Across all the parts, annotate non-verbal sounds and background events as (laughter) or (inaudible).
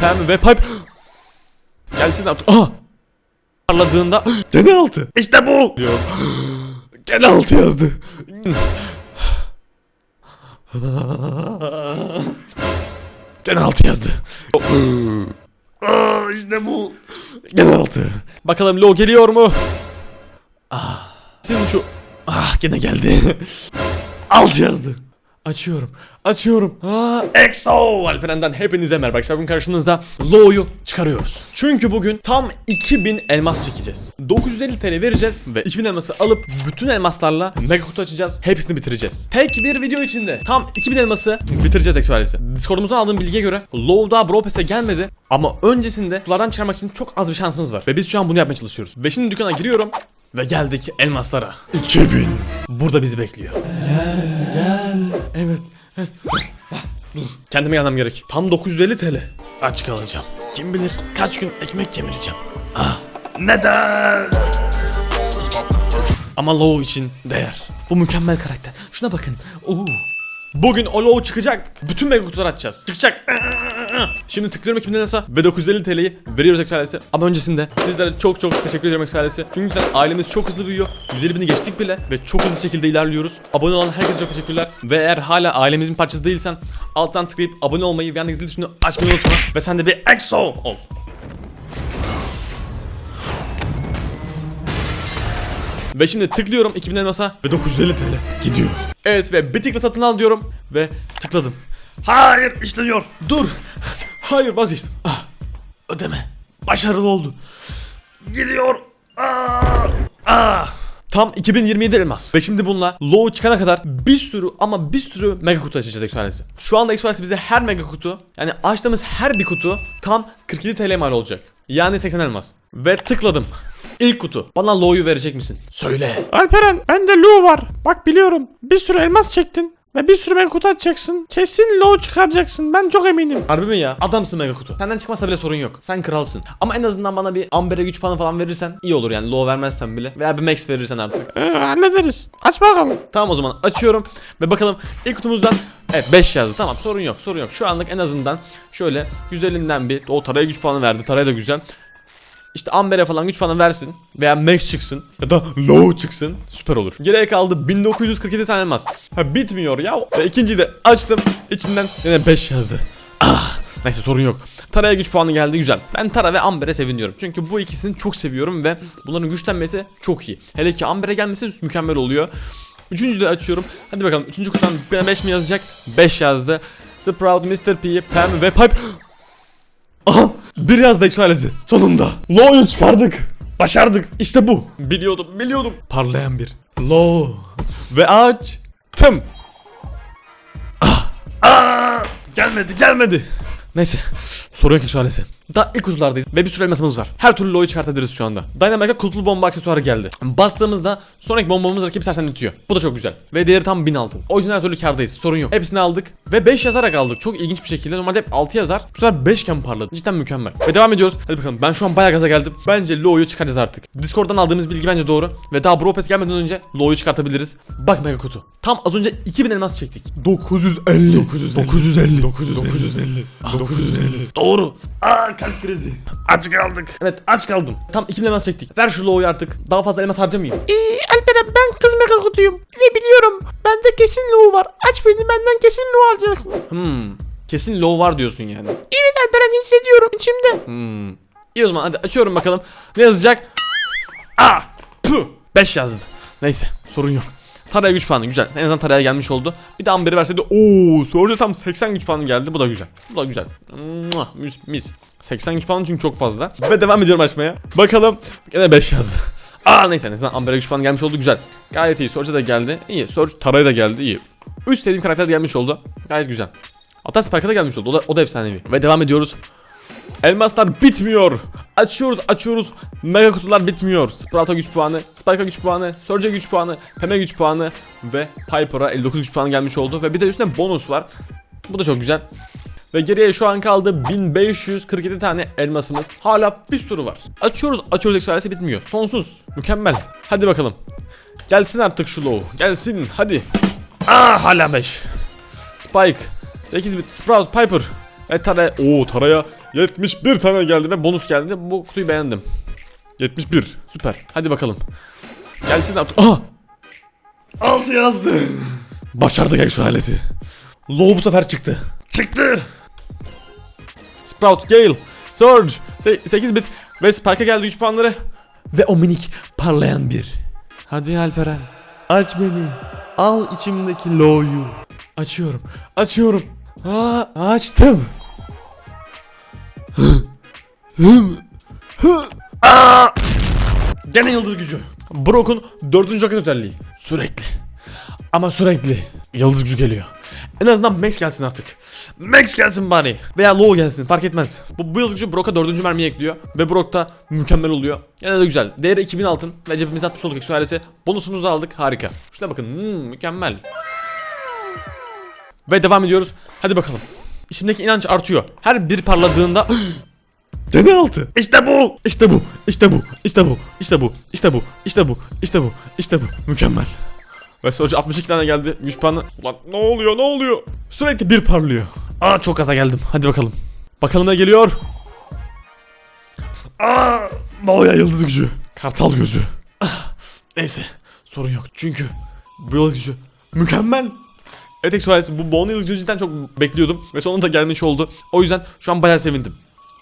Pem ve Piper. Gelsin artık. Aha. Parladığında gene altı. İşte bu. Diyor. Gene altı yazdı. Gene altı yazdı. Aa, işte bu. Gene altı. Bakalım Lo geliyor mu? Ah. Senin şu... Ah gene geldi. altı yazdı. Açıyorum. Açıyorum. Aa, EXO Alperen'den hepinize merhaba arkadaşlar. Bugün karşınızda Lo'yu çıkarıyoruz. Çünkü bugün tam 2000 elmas çekeceğiz. 950 TL vereceğiz ve 2000 elması alıp bütün elmaslarla mega kutu açacağız. Hepsini bitireceğiz. Tek bir video içinde tam 2000 elması bitireceğiz EXO ailesi. Discord'umuzdan aldığım bilgiye göre Low daha Brawl Pass'e gelmedi. Ama öncesinde kutulardan çıkarmak için çok az bir şansımız var. Ve biz şu an bunu yapmaya çalışıyoruz. Ve şimdi dükkana giriyorum. Ve geldik elmaslara. 2000. Burada bizi bekliyor. Evet. Dur. Kendime gelmem gerek. Tam 950 TL. Aç kalacağım. Kim bilir kaç gün ekmek kemireceğim. Ah. Neden? Ama Low için değer. Bu mükemmel karakter. Şuna bakın. Oo. Bugün o Low çıkacak. Bütün mega kutuları açacağız. Çıkacak. Şimdi tıklıyorum ekibimden nasıl ve 950 TL'yi veriyoruz Eksalesi. Ama öncesinde sizlere çok çok teşekkür ederim Eksalesi. Çünkü sen ailemiz çok hızlı büyüyor. 150 bini geçtik bile ve çok hızlı şekilde ilerliyoruz. Abone olan herkese çok teşekkürler. Ve eğer hala ailemizin parçası değilsen alttan tıklayıp abone olmayı ve yandaki zil tuşunu açmayı unutma. Ve sen de bir EXO ol. Ve şimdi tıklıyorum 2000 elmasa ve 950 TL gidiyor. Evet ve bir tıkla satın al diyorum ve tıkladım. Hayır işleniyor. Dur. Hayır vazgeçtim. Ah, ödeme. Başarılı oldu. Gidiyor. Ah, ah. Tam 2027 elmas. Ve şimdi bununla low çıkana kadar bir sürü ama bir sürü mega kutu açacağız Express'i. Şu anda Express bize her mega kutu yani açtığımız her bir kutu tam 47 TL mal olacak. Yani 80 elmas. Ve tıkladım. İlk kutu. Bana low'yu verecek misin? Söyle. Alperen bende Lu var. Bak biliyorum. Bir sürü elmas çektin. Ve bir sürü mega kutu açacaksın. Kesin Lu çıkaracaksın. Ben çok eminim. Harbi mi ya? Adamsın mega kutu. Senden çıkmasa bile sorun yok. Sen kralsın. Ama en azından bana bir Amber'e güç puanı falan verirsen iyi olur yani. Low vermezsen bile. Veya bir max verirsen artık. Ee, hallederiz. Aç bakalım. Tamam o zaman açıyorum ve bakalım ilk kutumuzdan Evet 5 yazdı tamam sorun yok sorun yok şu anlık en azından şöyle güzelinden bir o taraya güç puanı verdi taraya da güzel işte Amber'e falan güç puanı versin veya Max çıksın ya da Low çıksın süper olur. Geriye kaldı 1947 tane elmas. Ha bitmiyor ya. Ve ikinciyi de açtım içinden yine 5 yazdı. Ah neyse sorun yok. Tara'ya güç puanı geldi güzel. Ben Tara ve Amber'e seviniyorum. Çünkü bu ikisini çok seviyorum ve bunların güçlenmesi çok iyi. Hele ki Amber'e gelmesi mükemmel oluyor. Üçüncüyü de açıyorum. Hadi bakalım. Üçüncü kutudan 5 mi yazacak? 5 yazdı. Sprout, Mr. P, Pam ve Pipe. Aha! Bir yazdı ekşalesi. Sonunda. Low'yu çıkardık. Başardık. İşte bu. Biliyordum, biliyordum. Parlayan bir. Low. Ve açtım. Ah! Ah! Gelmedi, gelmedi. Neyse. Soru yok ekşalesi. Daha ilk kutulardayız ve bir sürü elmasımız var. Her türlü Lo'yu çıkartabiliriz şu anda. Dynamite'a kulplu bomba aksesuarı geldi. Bastığımızda sonraki bombamız rakibi sersemletiyor. Bu da çok güzel. Ve değeri tam 1000 altın. O yüzden her türlü kardayız. Sorun yok. Hepsini aldık ve 5 yazarak aldık. Çok ilginç bir şekilde. Normalde hep 6 yazar. Bu sefer 5 iken parladı. Cidden mükemmel. Ve devam ediyoruz. Hadi bakalım. Ben şu an bayağı gaza geldim. Bence Lo'yu çıkaracağız artık. Discord'dan aldığımız bilgi bence doğru. Ve daha Bro Pass gelmeden önce Lo'yu çıkartabiliriz. Bak mega kutu. Tam az önce 2000 elmas çektik. 950 950 950 950 950 Doğru. Aa kalp krizi. Aç kaldık. Evet aç kaldım. Tam 2000 elmas çektik. Ver şu Lo'yu artık. Daha fazla elmas harcamayayım. Ee, Alperen ben kız mega kutuyum. Ve biliyorum. Bende kesin Lu var. Aç beni benden kesin Lu alacaksın. Hmm. Kesin low var diyorsun yani. Evet Alperen hissediyorum içimde. Hmm. İyi o zaman hadi açıyorum bakalım. Ne yazacak? Aa! Puh! 5 yazdı. Neyse sorun yok. Taraya güç puanı güzel. En azından taraya gelmiş oldu. Bir de Amber'i verseydi ooo Surge'a tam 80 güç puanı geldi. Bu da güzel. Bu da güzel. Mis, mis. 80 güç puanı çünkü çok fazla. Ve devam ediyorum açmaya. Bakalım. Gene 5 yazdı. Aa neyse en azından Amber'e güç puanı gelmiş oldu güzel. Gayet iyi. Surge'a da geldi. İyi. Surge Tara'ya da geldi. iyi. 3 sevdiğim karakter de gelmiş oldu. Gayet güzel. Hatta Spike'a da gelmiş oldu. O da, o da efsanevi. Ve devam ediyoruz. Elmaslar bitmiyor. Açıyoruz açıyoruz. Mega kutular bitmiyor. Sprout'a güç puanı, Spike'a güç puanı, Surge'a güç puanı, Pem'e güç puanı ve Piper'a 59 güç puanı gelmiş oldu. Ve bir de üstüne bonus var. Bu da çok güzel. Ve geriye şu an kaldı 1547 tane elmasımız. Hala bir sürü var. Açıyoruz açıyoruz ekstralesi bitmiyor. Sonsuz. Mükemmel. Hadi bakalım. Gelsin artık şu low. Gelsin hadi. Aa hala 5. Spike. 8 bit. Sprout. Piper. Ve Tara'ya. Oo Tara'ya 71 tane geldi ve bonus geldi. Bu kutuyu beğendim. 71. Süper. Hadi bakalım. Gelsin artık. Aha! 6 yazdı. Başardık Exo ailesi. Low bu sefer çıktı. Çıktı. Sprout, Gale, Surge, 8 bit ve Spike'a geldi 3 puanları. Ve o minik parlayan bir. Hadi Alperen. Aç beni. Al içimdeki low'yu. Açıyorum. Açıyorum. Aa, açtım. Aa! Gene yıldız gücü. Brock'un dördüncü roket özelliği. Sürekli. Ama sürekli yıldız gücü geliyor. En azından Max gelsin artık. Max gelsin bari. Veya Low gelsin fark etmez. Bu, bu gücü Brock'a dördüncü mermiyi ekliyor. Ve Brock da mükemmel oluyor. Yine de güzel. Değeri 2000 altın. Ve cebimize atmış olduk Exo ailesi. Bonusumuzu aldık. Harika. Şuna bakın. Hmm, mükemmel. Ve devam ediyoruz. Hadi bakalım. İçimdeki inanç artıyor. Her bir parladığında (gasps) Gene 6. işte bu, işte bu, işte bu, işte bu, işte bu, işte bu, işte bu, işte bu, işte bu. Mükemmel. Ve sonucu 62 tane geldi. 100 puanı. Ulan ne oluyor, ne oluyor? Sürekli bir parlıyor. Aa çok gaza geldim. Hadi bakalım. Bakalım ne geliyor? Aa, Maya yıldız gücü. Kartal gözü. Ah, Neyse. Sorun yok. Çünkü bu yıldız gücü mükemmel. Evet Express bu Bone yıldız gücü cidden çok bekliyordum. Ve sonunda gelmiş oldu. O yüzden şu an bayağı sevindim.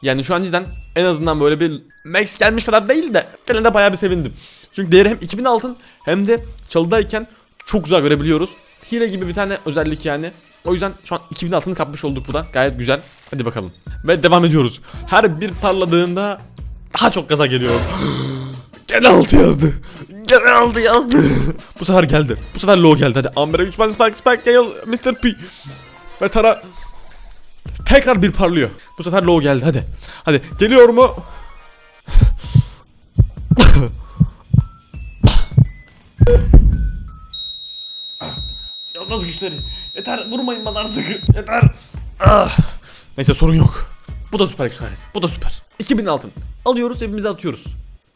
Yani şu an cidden en azından böyle bir max gelmiş kadar değil de gene de bayağı bir sevindim. Çünkü değeri hem 2000 altın hem de çalıdayken çok güzel görebiliyoruz. Hile gibi bir tane özellik yani. O yüzden şu an 2000 altını kapmış olduk bu da. Gayet güzel. Hadi bakalım. Ve devam ediyoruz. Her bir parladığında daha çok gaza geliyor. (gasps) Gene 6 yazdı. Gene aldı yazdı. (laughs) Bu sefer geldi. Bu sefer low geldi. Hadi Amber'e 3 tane Spike Spike Gale Mr. P. Ve Tara tekrar bir parlıyor. Bu sefer low geldi hadi. Hadi geliyor mu? (laughs) Yalnız güçleri. Yeter vurmayın bana artık. Yeter. Ah. Neyse sorun yok. Bu da süper ekstralesi. Bu da süper. 2000 altın. Alıyoruz evimize atıyoruz.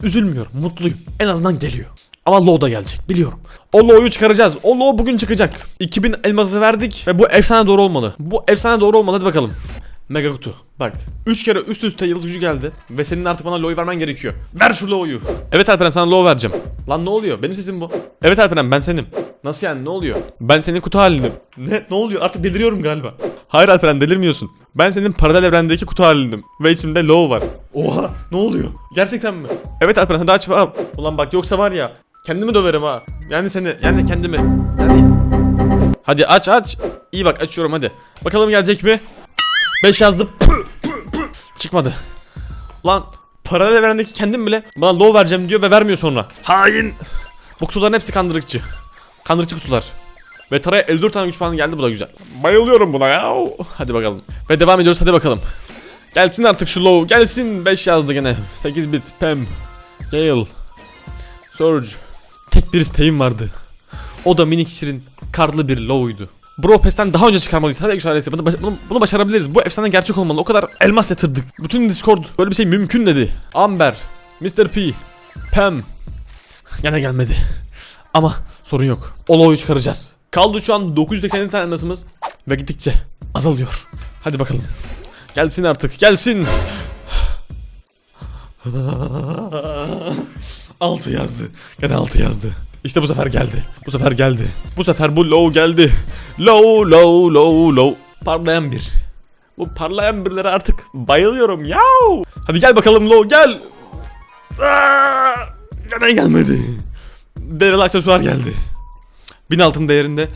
Üzülmüyorum. Mutluyum. En azından geliyor. Ama low da gelecek biliyorum. O low'yu çıkaracağız. O low bugün çıkacak. 2000 elması verdik ve bu efsane doğru olmalı. Bu efsane doğru olmalı hadi bakalım. Mega kutu. Bak. 3 kere üst üste yıldız gücü geldi. Ve senin artık bana low'yu vermen gerekiyor. Ver şu low'yu. Evet Alperen sana low vereceğim. Lan ne oluyor? Benim sesim bu. Evet Alperen ben senim. Nasıl yani ne oluyor? Ben senin kutu halinim. Ne? Ne oluyor? Artık deliriyorum galiba. Hayır Alperen delirmiyorsun. Ben senin paralel evrendeki kutu halinim. Ve içimde low var. Oha ne oluyor? Gerçekten mi? Evet Alperen hadi aç al. Ulan bak yoksa var ya kendimi döverim ha. Yani seni yani kendimi. Yani Hadi aç aç. İyi bak açıyorum hadi. Bakalım gelecek mi? 5 yazdım. Çıkmadı. Lan paralel evrendeki kendim bile bana low vereceğim diyor ve vermiyor sonra. Hain. Bu kutuların hepsi kandırıkçı. Kandırıkçı kutular. Ve Tara'ya 54 tane güç puanı geldi bu da güzel. Bayılıyorum buna ya. Hadi bakalım. Ve devam ediyoruz hadi bakalım. Gelsin artık şu low. Gelsin 5 yazdı gene. 8 bit. Pem. Gale. Surge. Tek bir isteğim vardı. O da minik şirin karlı bir low'ydu. Bro Pest'ten daha önce çıkarmalıyız. Hadi bunu, baş- bunu, bunu başarabiliriz. Bu efsane gerçek olmalı. O kadar elmas yatırdık. Bütün Discord böyle bir şey mümkün dedi. Amber, Mr. P, Pam. Gene gelmedi. Ama sorun yok. O low'yu çıkaracağız. Kaldı şu an 980 tane elmasımız ve gittikçe azalıyor. Hadi bakalım. Gelsin artık. Gelsin. (laughs) 6 yazdı. Gene 6 yazdı. İşte bu sefer geldi. Bu sefer geldi. Bu sefer bu low geldi. Low low low low. Parlayan bir. Bu parlayan birlere artık bayılıyorum ya. Hadi gel bakalım low gel. Aa, gene gelmedi. Daryl aksesuar geldi. Bin altın değerinde.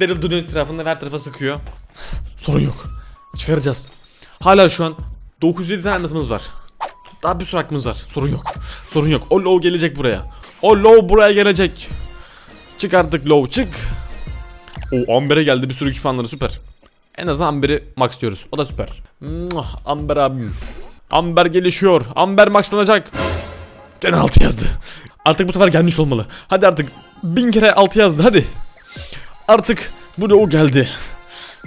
Daryl dönüyor etrafında ve her tarafa sıkıyor. Sorun yok. Çıkaracağız. Hala şu an 907 tane anlatımız var. Daha bir sürü hakkımız var. Sorun yok. Sorun yok. O low gelecek buraya. O low buraya gelecek. Çık artık low çık. O Amber'e geldi bir sürü güç puanları süper. En azından Amber'i max diyoruz. O da süper. Muah, Amber abim. Amber gelişiyor. Amber maxlanacak. Gene 6 yazdı. Artık bu sefer gelmiş olmalı. Hadi artık bin kere 6 yazdı hadi. Artık bu low geldi.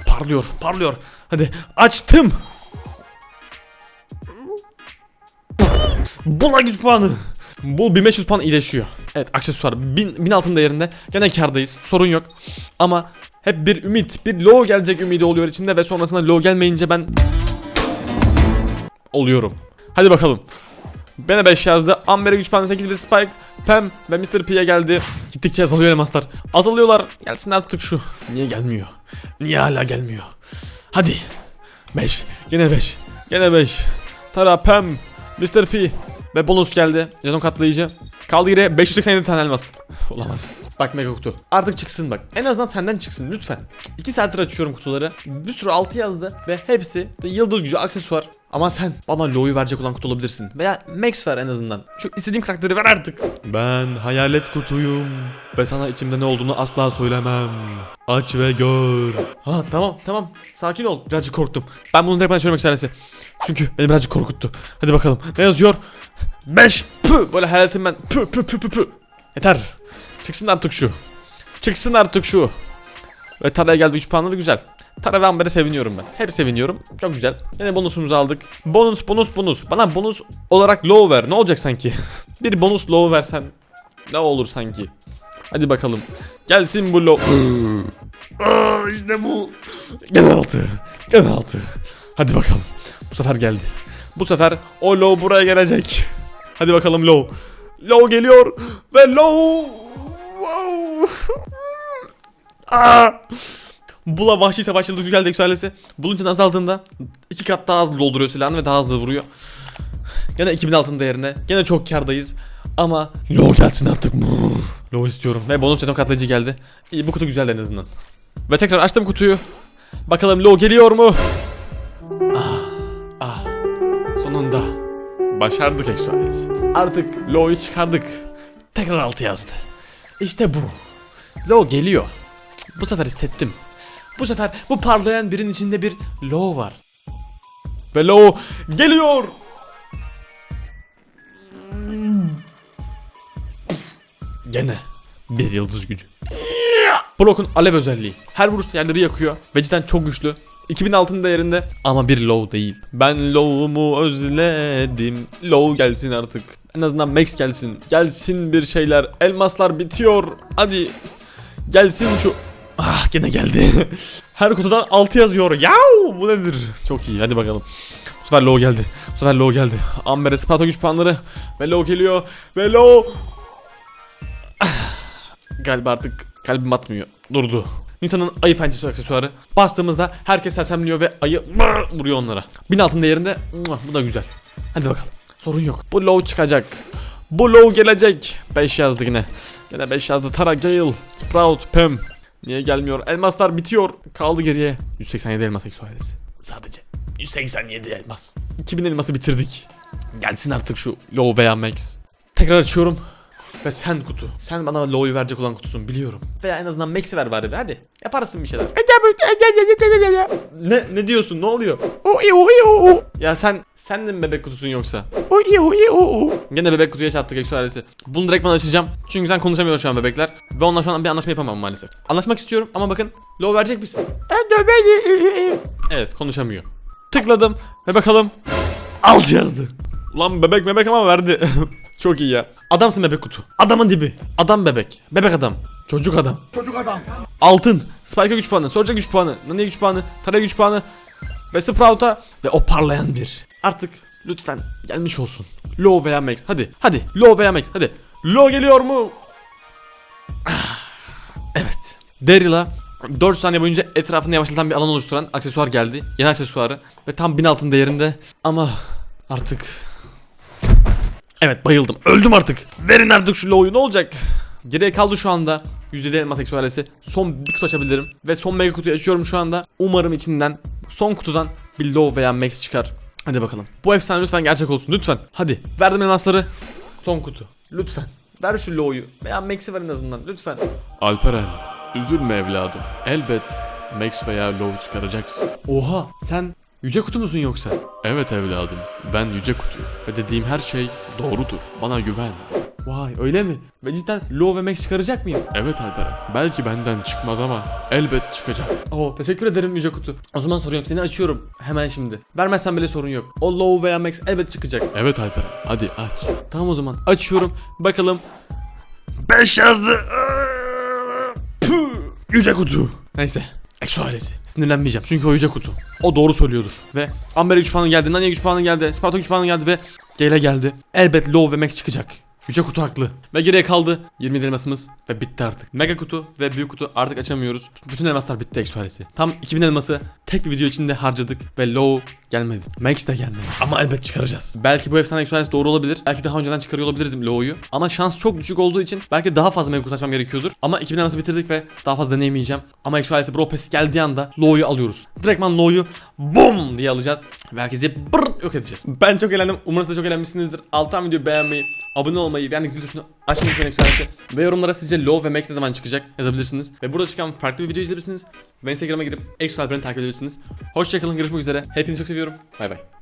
Parlıyor parlıyor. Hadi açtım. Bula güç puanı. Bu 1500 puan iyileşiyor. Evet aksesuar 1000, 1000 altın değerinde. Gene kardayız. Sorun yok. Ama hep bir ümit, bir low gelecek ümidi oluyor içimde ve sonrasında low gelmeyince ben oluyorum. Hadi bakalım. Bana 5 yazdı. Amber'e güç puanı 8 bir Spike. Pam ve Mr. P'ye geldi. Gittikçe azalıyor elmaslar. Azalıyorlar. Gelsin artık şu. Niye gelmiyor? Niye hala gelmiyor? Hadi. 5. Gene 5. Gene 5. Tara Pam. Mr. P. Ve bonus geldi. Jeton katlayıcı. Kaldı yine 587 tane elmas. (laughs) Olamaz. Bak mega kutu. Artık çıksın bak. En azından senden çıksın lütfen. 2 saattir açıyorum kutuları. Bir sürü 6 yazdı. Ve hepsi de yıldız gücü aksesuar. Ama sen bana Lo'yu verecek olan kutu olabilirsin. Veya Max ver en azından. Şu istediğim karakteri ver artık. Ben hayalet kutuyum. Ve sana içimde ne olduğunu asla söylemem. Aç ve gör. Ha tamam tamam. Sakin ol. Birazcık korktum. Ben bunu direkt bana söylemek isterse. Çünkü beni birazcık korkuttu. Hadi bakalım. Ne yazıyor? 5 pü böyle hayaletim ben. Pü pü pü pü pü. Yeter. Çıksın artık şu. Çıksın artık şu. Ve Tara'ya geldi 3 puanları güzel. Tara ve Amber'e seviniyorum ben. Hep seviniyorum. Çok güzel. Yine bonusumuzu aldık. Bonus bonus bonus. Bana bonus olarak low ver. Ne olacak sanki? (laughs) bir bonus low versen ne olur sanki? Hadi bakalım. Gelsin bu low. İşte bu. Gene altı. Gene altı. Hadi bakalım. Bu sefer geldi. Bu sefer o low buraya gelecek. Hadi bakalım low. Low geliyor. Ve low. Wow. Aa. Bula vahşi savaş yıldızı geldi yükselesi. Bulunca azaldığında iki kat daha hızlı dolduruyor silahını ve daha hızlı vuruyor. Gene 2000 altın değerine. Gene çok kardayız. Ama low gelsin artık. Low istiyorum. Ve bonus jeton katlayıcı geldi. İyi bu kutu güzeldi en azından. Ve tekrar açtım kutuyu. Bakalım low geliyor mu? Ah, ah. Başardık Exoales. Artık low'yu çıkardık. Tekrar altı yazdı. İşte bu. Low geliyor. Bu sefer hissettim. Bu sefer bu parlayan birinin içinde bir low var. Ve low geliyor. Gene bir yıldız gücü. Block'un alev özelliği. Her vuruşta yerleri yakıyor ve cidden çok güçlü. 2000 altın değerinde ama bir low değil. Ben low'umu özledim. Low gelsin artık. En azından max gelsin. Gelsin bir şeyler. Elmaslar bitiyor. Hadi. Gelsin şu. Ah gene geldi. (laughs) Her kutudan 6 yazıyor. Yav bu nedir? Çok iyi hadi bakalım. Bu sefer low geldi. Bu sefer low geldi. Amber'e Sparta güç puanları. Ve low geliyor. Ve low. Galiba artık kalbim atmıyor. Durdu. Nita'nın ayı pençesi aksesuarı. Bastığımızda herkes sersemliyor ve ayı vuruyor onlara. Bin altın değerinde bu da güzel. Hadi bakalım. Sorun yok. Bu low çıkacak. Bu low gelecek. 5 yazdı yine. Yine 5 yazdı. Tara, Gale, Sprout, Pem. Niye gelmiyor? Elmaslar bitiyor. Kaldı geriye. 187 elmas eksualesi. Sadece. 187 elmas. 2000 elması bitirdik. Gelsin artık şu low veya max. Tekrar açıyorum. Ve sen kutu. Sen bana low'yu verecek olan kutusun biliyorum. Veya en azından max'i ver bari hadi. Yaparsın bir şeyler. Ne ne diyorsun? Ne oluyor? Ya sen sen de mi bebek kutusun yoksa? Gene bebek kutuya çattık eksu ailesi. Bunu direkt ben açacağım. Çünkü sen konuşamıyorsun şu an bebekler. Ve onunla şu an bir anlaşma yapamam maalesef. Anlaşmak istiyorum ama bakın low verecek misin? Evet konuşamıyor. Tıkladım ve bakalım. Alt yazdı. Ulan bebek bebek ama verdi. (laughs) Çok iyi ya. Adamsın bebek kutu. Adamın dibi. Adam bebek. Bebek adam. Çocuk adam. Çocuk adam. Altın. Spike'a güç puanı. Sorca güç puanı. Nani'ye güç puanı. Tara'ya güç puanı. Ve Sprout'a. Ve o parlayan bir. Artık lütfen gelmiş olsun. Low veya max. Hadi. Hadi. Low veya max. Hadi. Low geliyor mu? Ah, Evet. Daryl'a 4 saniye boyunca etrafını yavaşlatan bir alan oluşturan aksesuar geldi. Yeni aksesuarı. Ve tam 1000 altın değerinde. Ama artık Evet bayıldım. Öldüm artık. Verin artık şu low'yu ne olacak? Geriye kaldı şu anda 107 elmas eksualesi. Son bir kutu açabilirim. Ve son mega kutuyu açıyorum şu anda. Umarım içinden son kutudan bir low veya max çıkar. Hadi bakalım. Bu efsane lütfen gerçek olsun lütfen. Hadi verdim elmasları. Son kutu. Lütfen. Ver şu low'yu veya max'i ver en azından lütfen. Alperen, üzülme evladım. Elbet Max veya Low çıkaracaksın. Oha sen yüce kutu musun yoksa? Evet evladım, ben Yüce Kutuyum. Ve dediğim her şey doğrudur. Bana güven. Vay öyle mi? Ve cidden low ve max çıkaracak mıyım? Evet Alperen, belki benden çıkmaz ama elbet çıkacak. Oo teşekkür ederim Yüce Kutu. O zaman sorun yok seni açıyorum hemen şimdi. Vermezsen bile sorun yok. O low veya max elbet çıkacak. Evet Alperen, hadi aç. Tamam o zaman açıyorum bakalım. 5 yazdı. Püh, Yüce Kutu. Neyse Exo ailesi. Sinirlenmeyeceğim çünkü o yüce kutu. O doğru söylüyordur. Ve Amber'e 3 puanı geldi, Nani'ye 3 puanı geldi, Spartak 3 puanı geldi ve Gale geldi. Elbet Low ve Max çıkacak. Yüce kutu haklı. Ve geriye kaldı 20 elmasımız ve bitti artık. Mega kutu ve büyük kutu artık açamıyoruz. Bütün elmaslar bitti Exo ailesi. Tam 2000 elması tek bir video içinde harcadık ve Low gelmedi. Max de gelmedi. Ama elbet çıkaracağız. Belki bu efsane Exo ailesi doğru olabilir. Belki daha önceden çıkarıyor olabiliriz Low'yu. Ama şans çok düşük olduğu için belki daha fazla mega kutu açmam gerekiyordur. Ama 2000 elması bitirdik ve daha fazla deneyemeyeceğim. Ama Exo ailesi Brawl Pass geldiği anda Low'yu alıyoruz. Direktman Low'yu BOOM diye alacağız. Ve herkesi brrr yok edeceğiz. Ben çok eğlendim. Umarım siz de çok eğlenmişsinizdir. Alttan videoyu beğenmeyi, abone olmayı, beğendik zil tuşunu açmayı unutmayın ailesi. Ve yorumlara sizce Low ve Max ne zaman çıkacak yazabilirsiniz. Ve burada çıkan farklı bir video izleyebilirsiniz. Ve Instagram'a girip Exo Alperen'i takip edebilirsiniz. Hoşçakalın görüşmek üzere. Hepinizi çok seviyorum. Bay bay.